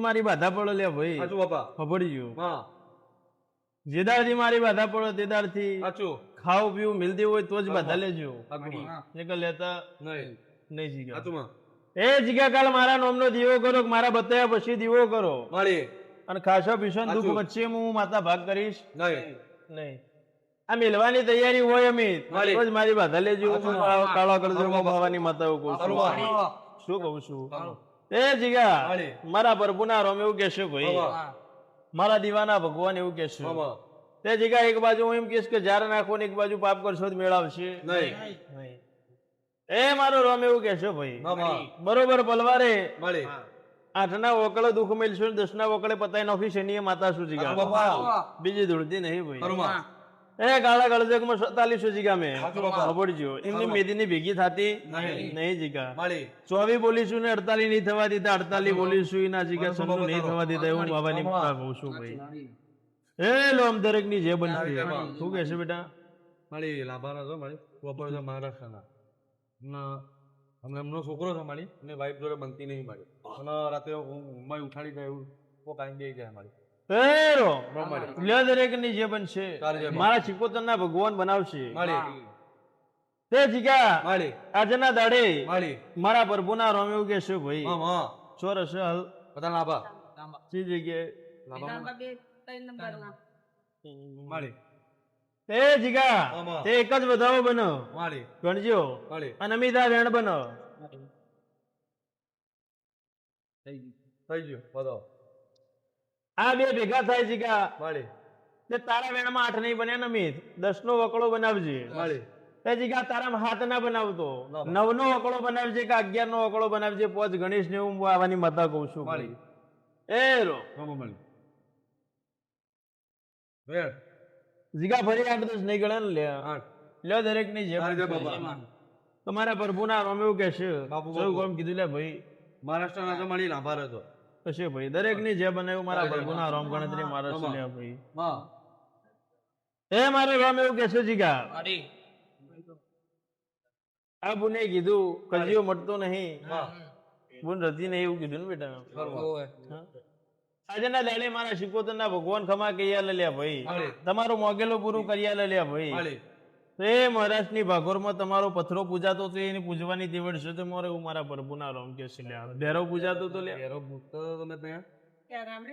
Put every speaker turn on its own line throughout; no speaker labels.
મારી બાધા પડો લે ભાઈ.
સાચું બાપા.
ખબડી ગયું
હા.
જેદારથી મારી બાધા પડો તેદારથી
સાચું.
ખાવ પીવું મિલતી હોય તો જ બાધા લેજો.
સાચું
લેતા
નહીં.
નહીં જીગા.
સાચું
એ જીગા કાલ મારા નોમનો દીવો કરો મારા બતાવ્યા પછી દીવો કરો.
મારી.
અને ખાસો ભીષણ દુઃખ વચ્ચે હું માતા ભાગ કરીશ.
નહીં.
નહીં. આ મેલવાની તૈયારી હોય અમિત.
મારી.
તો જ મારી બાધા લેજો. કાળો કરજો ભાવાની માતા. શું કહું છું? એ જીગા
મારા
પ્રભુના રોમ એવું કેશું ભાઈ. મારા દીવાના ભગવાન એવું
કેશું
તે જીગા એક બાજુ હું એમ કહીશ કે જ્યારે નાખો ને એક બાજુ પાપ કરશો તો મેળવશે.
નહીં.
એ મારો રોમ એવું કેશો ભાઈ. બરોબર પલવારે
આઠ
આઠના વકળે દુઃખ મેળશું ને દસના વકળે પતાઈ નાખી શનિએ માતા શું જીગા?
બાપા.
બીજી ધૂળતી નહીં ભાઈ. એ કાળા ગળજગમાં સતાલીસો જીગા મેં.
સાચું બાપા.
એમની મેદીની ભેગી થતી
નહીં.
નહીં જીગા. ચોવી બોલીશું ને અડતાલી નહીં થવા દીધા અડતાલી બોલીશું ના જીગા.
બરાબર,
નહીં થવા દીધા એવું બાબાની
બાબા.
કહું છું ભાઈ. એ લો આમ દરેકની જે
બાબા.
શું કહેશે બેટા?
મારી લાભાના છો મારી છે મહારાષ્ટ્રના. ના અમને એમનો છોકરો છે મારી અને વાઈફ જોડે બનતી નહીં મારી અને રાતે ઊંઘમાં ઉઠાડી જાય એવું કોઈ કાંઈ દઈ જાય માળી.
દરેકની જે બનશે મારા ચિકોતર ના ભગવાન બનાવશે. તે જીગા આજના દાડે
માળી
મારા પ્રભુના રોમ એવું કહેશે ભાઈ. ચોરસ હાલ.
બધા લાભા
સી જગ્યાએ? તે જીગા તે એક જ વધાવો બનો. ગણજો. અને અમિતા વેણ બનો.
થઈ ગયું. બતાવો
આ બે ભેગા થાય જીગા
કે
તે તારા વેણમાં આઠ નહીં બન્યા ને અમિત દસ નો વકડો બનાવજે. તે જીગા હાથ ના બનાવતો. નવ નો વકડો બનાવજે કે અગિયાર નો વકડો બનાવજે. પોચ ગણેશ ને હું આવવાની માતા કહું છું. એ રો.
હા માળી વેર
જીગા ફરી આઠ દસ નહીં ગણે ને લે. લ્યો
દરેકની
તમારા પ્રભુના રોમ એવું કહેશે.
બાપુ,
કીધું લે ભાઈ.
મહારાષ્ટ્રના તો મળી લાભાર હતો
કશે ભાઈ? દરેકની જે બનાવ્યું મારા પ્રભુના રોમ ગણતરી મારા
આમાં.
ભાઈ. એ મારે રોમ એવું કહેશે જીગા? આ બુને કીધું કજીઓ મટતો નહીં. બુન રતી નહીં એવું કીધું ને બેટા
આજે
આજના દાડે મારા શિકોતર ના ભગવાન ખમા કૈયા લલ્યા ભાઈ. તમારું મોગેલો પૂરું કર્યા લલ્યા ભાઈ. તો એ મહારાષ્ટ્રની ભાગોરમાં તમારો પથરો પૂજાતો તો એની પૂજવાની દેવડ છે તો મારે હું મારા પ્રભુના રોમ કે છે ડેરો પૂજાતો તો લે.
એરો ભૂત તમે ત્યાં?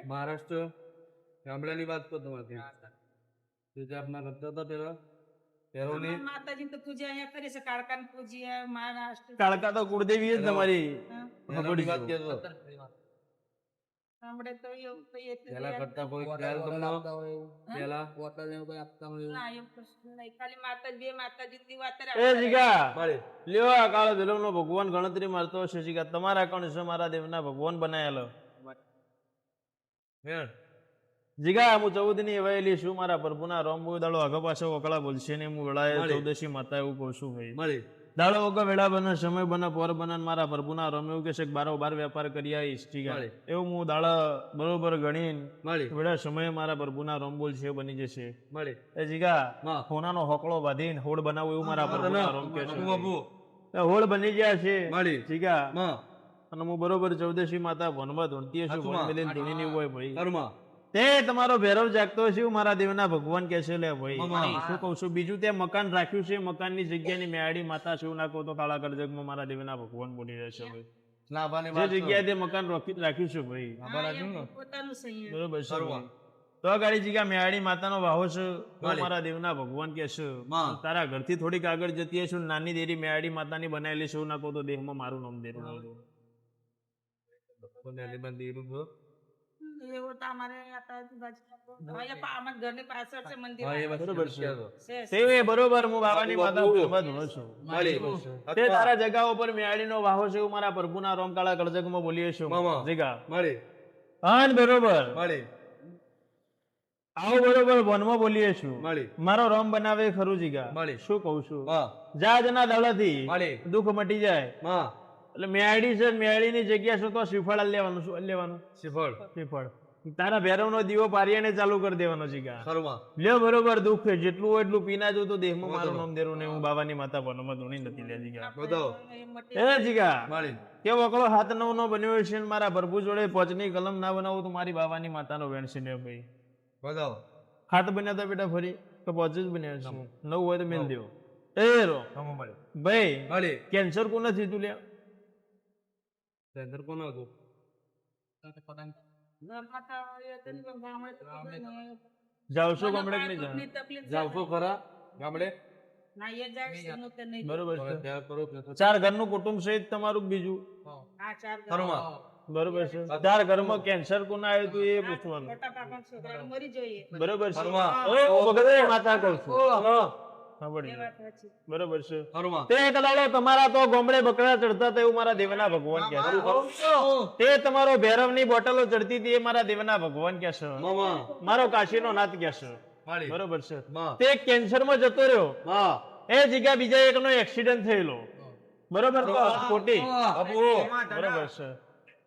મહારાષ્ટ્ર ગામડાની વાત કરો તમારે ત્યાં. આપના કરતા હતા પેલા પેરોની
માતાજી તો પૂજા અહીંયા કરે છે. કાળકા પૂજીએ મહારાષ્ટ્ર.
કાળકા તો કુળદેવી જ તમારી.
વાત કરતો
હમણે તો એવું કહીએ
પેલા કરતા કોઈ ખ્યાલ તમને પેલા?
ના એવું કશું નહીં. ખાલી માતાજી બે માતાજી ની વાત
એ જીગા
માળી
લ્યો આ કાળો ભેલોનો ભગવાન ગણતરી મારતો હશે જીગા તમારા કણ છે? મારા દેવના ભગવાન બનાયેલો. જીગા હું? ચૌદની એવાયેલી છું. મારા પ્રભુના રોમ દાડો આગળ પાછો વકળા બોલશે ને હું વેળાએ ચૌદશી માતા એવું કહું છું ભાઈ.
માળી
દાડો વગર વેળા બને સમય બને પોર બને મારા પ્રભુના રોમ એવું કહેશે કે બારો બાર વેપાર કરી આવીશ
ઠીક.
એવું હું દાડા બરોબર ગણીને
માળી.
વેળા સમયે મારા પ્રભુના રોમ છે બની જશે.
માળી.
એ જીગા
માં
સોનાનો હોકળો બાંધીને હોડ બનાવું એવું મારા પ્રભુના રમ કે છે. હોડ બની ગયા છે
માળી.
જીગા. અને હું બરોબર ચૌદશી માતા વનમાં ધૂણતી છું. મિલિયન ધૂણીની હોય ભાઈ. તે તમારો ભૈરવ જાગતો છે એવું મારા દેવના ભગવાન કે છે લે ભાઈ શું કહું છું બીજું તે મકાન રાખ્યું છે મકાનની જગ્યાની મેળી માતા છે એવું ના કહો તો કાળા કરજગમાં મારા દેવના ભગવાન બોલી રહેશે ભાઈ જે જગ્યાએ તે મકાન રાખ્યું છે ભાઈ
લાભા રાખ્યું ને
પોતાનું છે અહીંયા.
બરોબર છે તો ગાડી જગ્યા મેળી માતાનો વાહો છે. મારા દેવના ભગવાન કે છે. તારા ઘરથી થોડીક આગળ જતી હશે નાની દેરી મેળી માતાની બનાવેલી છે ના કહો તો દેહમાં મારું નામ દેરું
એવું તો અમારે અમારા ઘરની પાછળ છે મંદિર
બરોબર છે. તે બરોબર હું બાબાની માતા
બાપુ.
ગરબા ધૂણું છું. તે તારા જગાઓ પર મેળીનો વાહો છે એવું મારા પ્રભુના રોમકાળા કરજગમાં બોલીએ છું જગા
માળી.
હાન બરોબર.
માળી.
આવો બરોબર વનમાં બોલીએ છું
માળી.
મારો રોમ બનાવે ખરું જીગા
માળી.
શું કહું છું? જાજના દળથી દુઃખ મટી જાય. એટલે મેળી છે મેળીની જગ્યા શું? તો શ્રીફળ લેવાનું શું લેવાનું?
શ્રીફળ.
શ્રીફળ. તારા ભેરવનો દીવો પારિયાને ચાલુ કરી દેવાનો જીગા
ખરુમાં
લ્યો બરોબર દુઃખ છે જેટલું હોય એટલું પીના જો તો દેહમાં મારું નામ દેરું ને હું બાવાની માતા પનમાં ધૂણી નથી લે જીગા
બતાવો
એ
જીગા કે વકળો હાથ નવ નો બન્યો છે મારા પ્રભુ જોડે પચની કલમ ના બનાવું તો મારી બાવાની માતાનો વેણ છે ને ભાઈ.
બતાવો.
હાથ બન્યા તા બેટા ફરી તો પચ જ બન્યા છે. નવ હોય તો મેલ દેવો. એ રો. ભાઈ કેન્સર કોને થયું લ્યા
કોણ હતું
માતા એ હતી ને ગામડે નહીં.
જાવ છો ગમડે નહીં જાવ
છો ખરા ગામડે.
બરોબર છે ચાર ઘરનું કુટુંબ સહિત તમારું બીજું
આ ચાર ઘર.
ખરુમાં
બરોબર છે ચાર ઘરમાં કેન્સર કોને આવ્યું હતું એ પૂછવાનું
મોટા કાકા છોકરા મરી જોઈએ
બરોબર છે માતા કહું છું
હા
સાંભળજો.
એ વાત સાચી.
બરોબર છે. તે કદાડો તમારા તો ગોમડે બકરા ચડતા હતા એવું મારા દેવના ભગવાન કહે તે તમારો ભૈરવની બોટલો ચડતી હતી એ મારા દેવના ભગવાન કે છે? મારો કાશી નો નાથ કહે છે? બરોબર છે.
માં
તે કેન્સરમાં જતો રહ્યો.
માં
એ જગ્યા બીજા એક નો એક્સિડન્ટ થયેલો બરોબર તો ખોટી. બરોબર છે.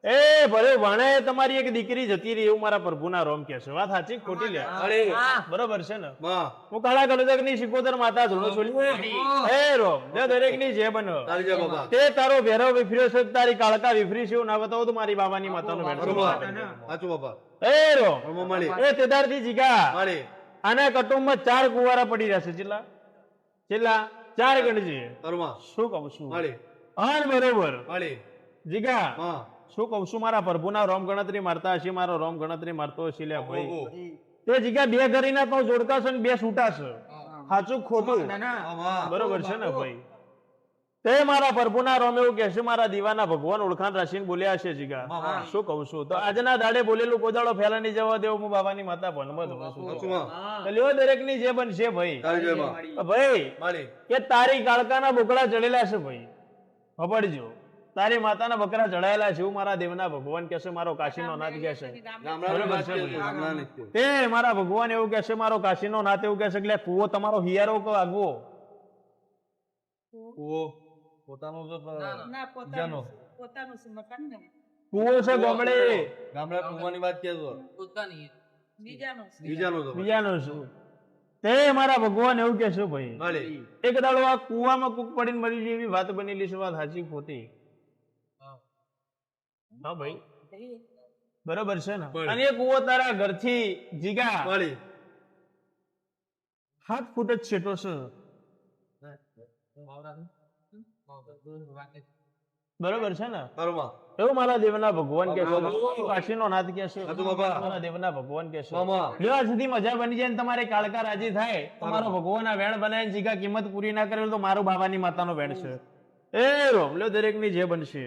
એ ભલે વણે તમારી એક દીકરી જતી રહી એવું મારા પ્રભુના રોમ કે છે. વાત સાચી ખોટી લે?
અરે.
બરોબર છે ને? હું કાળા કલજકની શિકોતર માતા ધૂળો છોડી એ રોમ. જે દરેકની જે બનો તે તારો ભેરો વિફર્યો છે તારી કાળકા વિફરી છે એવું ના બતાવો તો મારી બાબાની માતાનો
ભેરો સાચું બાબા
એ રોમ. એ તેદારથી જીગા. આના કટુંબમાં ચાર કુવારા પડી રહ્યા છે ચેલા ચેલા ચાર ગણજી. શું કહું છું? હા બરોબર. જીગા શું કહું છું મારા પ્રભુના રોમ ગણતરી મારતા હશે મારો રોમ ગણતરી મારતો હશે લે ભાઈ. તે જીગા બે ઘરીના તો જોડકા છે ને બે છૂટા છે સાચું ખોટું? બરોબર છે ને ભાઈ. તે મારા પ્રભુના રોમ એવું કહેશે મારા દીવાના ભગવાન ઓળખાણ રાશિને બોલ્યા છે જીગા. શું કહું છું? તો આજના દાડે બોલેલું કોદાળો ફેલા નહીં જવા દેવો હું બાબાની માતા ભણમાં છું લ્યો દરેકની જે બનશે ભાઈ. ભાઈ
માળી
કે તારી કાળકાના બોકડા ચડેલા છે ભાઈ. ખબરજો તારી માતાના બકરા ચડાયેલા છે હું મારા દેવના ભગવાન કહેશે મારો કાશીનો નાથ કહેશે. તે મારા ભગવાન એવું કહેશે મારો કાશીનો નાથ એવું કહેશે એટલે કુવો તમારો હિયારો કે આગવો.
કુવો? પોતાનો જાનો.
પોતાનું પોતાનું મકાન ને
કુવો છે ગોમડે.
ગામડા કુવાની વાત કે પોતાની.
બીજાનો
બીજાનો
બીજાનો શું તે મારા ભગવાન એવું કહેશે ભાઈ. એક દાડો આ કુવામાં કૂક પડીને મરી જાય એવી વાત બનેલી છે વાત સાચી ખોટી. હા ભાઈ. બરોબર છે ને? અને એ કુવો તારા ઘરથી જીગા.
માળી
હાથ ફૂટ જ છેટો છે. બરોબર છે ને? એવું મારા દેવના ભગવાન કે છે કાશીનો નાથ કે છે. મારા દેવના ભગવાન કે છે લેવા આ સુધી મજા બની જાય ને તમારે કાળકા રાજી થાય તમારો ભગવાન આ વેણ બનાવીને જીગા કિંમત પૂરી ના કરેલ તો મારું બાબાની માતાનો વેણ છે. એ રોમ લ્યો દરેકની જે બનશે.